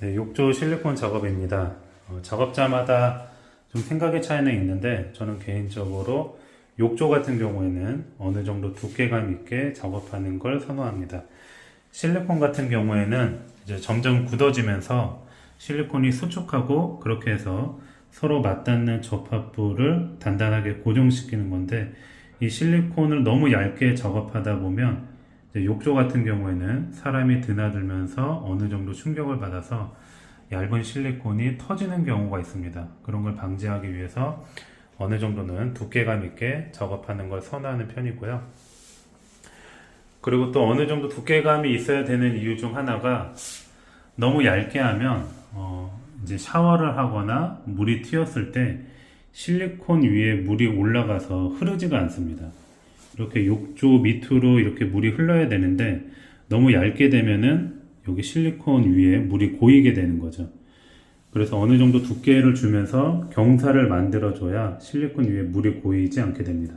네, 욕조 실리콘 작업입니다. 어, 작업자마다 좀 생각의 차이는 있는데 저는 개인적으로 욕조 같은 경우에는 어느 정도 두께감 있게 작업하는 걸 선호합니다. 실리콘 같은 경우에는 이제 점점 굳어지면서 실리콘이 수축하고 그렇게 해서 서로 맞닿는 접합부를 단단하게 고정시키는 건데 이 실리콘을 너무 얇게 작업하다 보면 욕조 같은 경우에는 사람이 드나들면서 어느 정도 충격을 받아서 얇은 실리콘이 터지는 경우가 있습니다. 그런 걸 방지하기 위해서 어느 정도는 두께감 있게 작업하는 걸 선호하는 편이고요. 그리고 또 어느 정도 두께감이 있어야 되는 이유 중 하나가 너무 얇게 하면 어, 이제 샤워를 하거나 물이 튀었을 때 실리콘 위에 물이 올라가서 흐르지가 않습니다. 이렇게 욕조 밑으로 이렇게 물이 흘러야 되는데 너무 얇게 되면은 여기 실리콘 위에 물이 고이게 되는 거죠. 그래서 어느 정도 두께를 주면서 경사를 만들어줘야 실리콘 위에 물이 고이지 않게 됩니다.